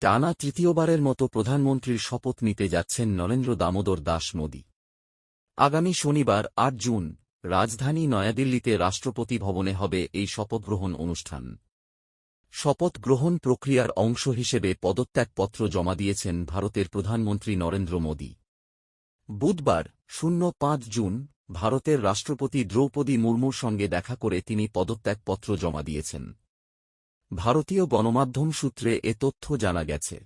টানা তৃতীয়বারের মতো প্রধানমন্ত্রীর শপথ নিতে যাচ্ছেন নরেন্দ্র দামোদর দাস মোদী। আগামী শনিবার, আট জুন, রাজধানী নয়াদিল্লিতে রাষ্ট্রপতি ভবনে হবে এই শপথগ্রহণ অনুষ্ঠান। শপথ গ্রহণ প্রক্রিয়ার অংশ হিসেবে পদত্যাগপত্র জমা দিয়েছেন ভারতের প্রধানমন্ত্রী নরেন্দ্র মোদী। বুধবার, শূন্য পাঁচ জুন, ভারতের রাষ্ট্রপতি দ্রৌপদী মুর্মুর সঙ্গে দেখা করে তিনি পদত্যাগপত্র জমা দিয়েছেন। ভারতীয় গণমাধ্যম সূত্রে এ তথ্য জানা গেছে।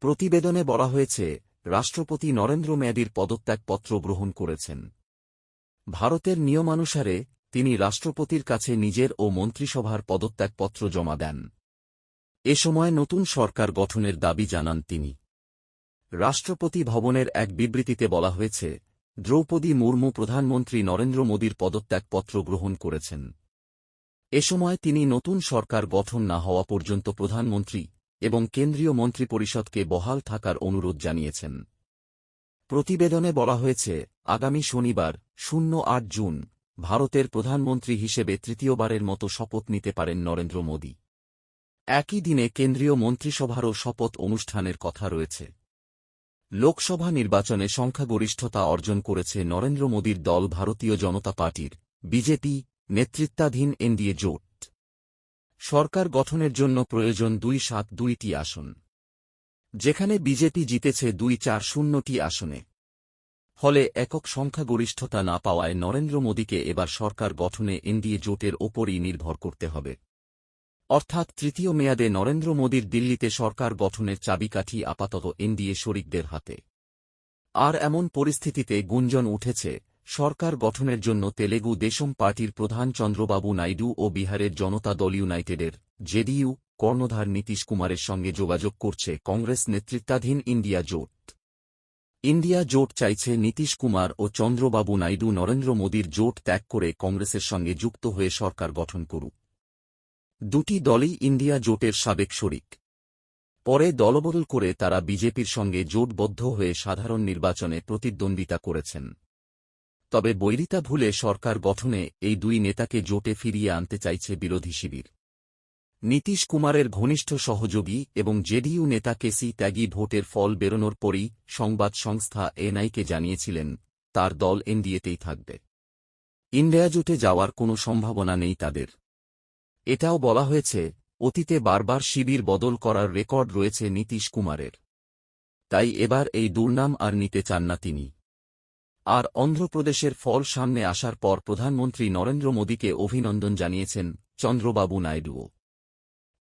প্রতিবেদনে বলা হয়েছে, রাষ্ট্রপতি নরেন্দ্র মোদীর পদত্যাগপত্র গ্রহণ করেছেন। ভারতের নিয়মানুসারে তিনি রাষ্ট্রপতির কাছে নিজের ও মন্ত্রিসভার পদত্যাগপত্র জমা দেন। এ সময় নতুন সরকার গঠনের দাবি জানান তিনি। রাষ্ট্রপতি ভবনের এক বিবৃতিতে বলা হয়েছে, দ্রৌপদী মুর্মু প্রধানমন্ত্রী নরেন্দ্র মোদীর পদত্যাগপত্র গ্রহণ করেছেন। এ সময় তিনি নতুন সরকার গঠন না হওয়া পর্যন্ত প্রধানমন্ত্রী এবং কেন্দ্রীয় মন্ত্রিপরিষদকে বহাল থাকার অনুরোধ জানিয়েছেন। প্রতিবেদনে বলা হয়েছে, আগামী শনিবার, শূন্য আট জুন, ভারতের প্রধানমন্ত্রী হিসেবে তৃতীয়বারের মতো শপথ নিতে পারেন নরেন্দ্র মোদী। একই দিনে কেন্দ্রীয় মন্ত্রিসভারও শপথ অনুষ্ঠানের কথা রয়েছে। লোকসভা নির্বাচনে সংখ্যাগরিষ্ঠতা অর্জন করেছে নরেন্দ্র মোদীর দল ভারতীয় জনতা পার্টির, বিজেপি নেতৃত্বাধীন এনডিএ জোট। সরকার গঠনের জন্য প্রয়োজন দুই সাত দুইটি আসন। যেখানে বিজেপি জিতেছে দুই চার শূন্যটি আসনে। ফলে একক সংখ্যাগরিষ্ঠতা না পাওয়ায় নরেন্দ্র মোদীকে এবার সরকার গঠনে এনডিএ জোটের ওপরই নির্ভর করতে হবে। অর্থাৎ তৃতীয় মেয়াদে নরেন্দ্র মোদীর দিল্লিতে সরকার গঠনের চাবিকাঠি আপাতত এনডিএ শরিকদের হাতে। আর এমন পরিস্থিতিতে গুঞ্জন উঠেছে সরকার গঠনের জন্য তেলেগু দেশম পার্টির প্রধান চন্দ্রবাবু নাইডু ও বিহারের জনতা দল ইউনাইটেডের জেডিইউ কর্ণধার নীতিশ কুমারের সঙ্গে যোগাযোগ করছে কংগ্রেস নেতৃত্বাধীন ইন্ডিয়া জোট। ইন্ডিয়া জোট চাইছে নীতিশ কুমার ও চন্দ্রবাবু নাইডু নরেন্দ্র মোদীর জোট ত্যাগ করে কংগ্রেসের সঙ্গে যুক্ত হয়ে সরকার গঠন করুক। দুটি দলই ইন্ডিয়া জোটের সাবেক শরিক। পরে দলবদল করে তারা বিজেপির সঙ্গে জোটবদ্ধ হয়ে সাধারণ নির্বাচনে প্রতিদ্বন্দ্বিতা করেছেন। তবে বৈরিতা ভুলে সরকার গঠনে এই দুই নেতাকে জোটে ফিরিয়ে আনতে চাইছে বিরোধী শিবির। নীতিশ কুমারের ঘনিষ্ঠ সহযোগী এবং জেডিইউ নেতা কেসি ত্যাগী ভোটের ফল বেরোনোর পরই সংবাদ সংস্থা এনআইকে জানিয়েছিলেন, তার দল এনডিএতেই থাকবে। ইন্ডিয়া জোটে যাওয়ার কোনো সম্ভাবনা নেই তাদের। এটাও বলা হয়েছে, অতীতে বারবার শিবির বদল করার রেকর্ড রয়েছে নীতিশ কুমারের। তাই এবার এই দুর্নাম আর নিতে চান না তিনি। আর অন্ধ্রপ্রদেশের ফল সামনে আসার পর প্রধানমন্ত্রী নরেন্দ্র মোদীকে অভিনন্দন জানিয়েছেন চন্দ্রবাবু নাইডুও।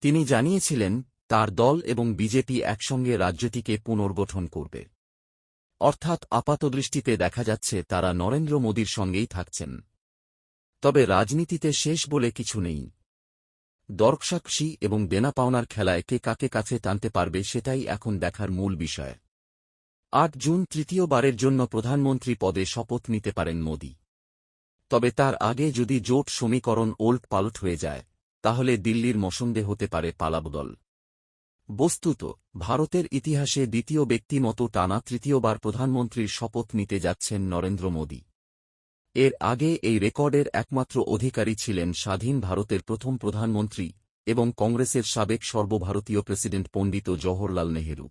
তিনি জানিয়েছিলেন, তার দল এবং বিজেপি একসঙ্গে রাজ্যটিকে পুনর্গঠন করবে। অর্থাৎ আপাতদৃষ্টিতে দেখা যাচ্ছে তারা নরেন্দ্র মোদীর সঙ্গেই থাকছেন। তবে রাজনীতিতে শেষ বলে কিছু নেই। দর্কসাক্ষী এবং দেনা পাওনার খেলায় কে কাকে কাছে টানতে পারবে সেটাই এখন দেখার মূল বিষয়। আট জুন তৃতীয়বারের জন্য প্রধানমন্ত্রী পদে শপথ নিতে পারেন মোদী। তবে তার আগে যদি জোট সমীকরণ ওল্ট পালট হয়ে যায়, তাহলে দিল্লির মসন্দে হতে পারে পালাবদল। বস্তুত, ভারতের ইতিহাসে দ্বিতীয় ব্যক্তি মতো টানা তৃতীয়বার প্রধানমন্ত্রীর শপথ নিতে যাচ্ছেন নরেন্দ্র মোদী। এর আগে এই রেকর্ডের একমাত্র অধিকারী ছিলেন স্বাধীন ভারতের প্রথম প্রধানমন্ত্রী এবং কংগ্রেসের সাবেক সর্বভারতীয় প্রেসিডেন্ট পণ্ডিত জওহরলাল নেহেরু।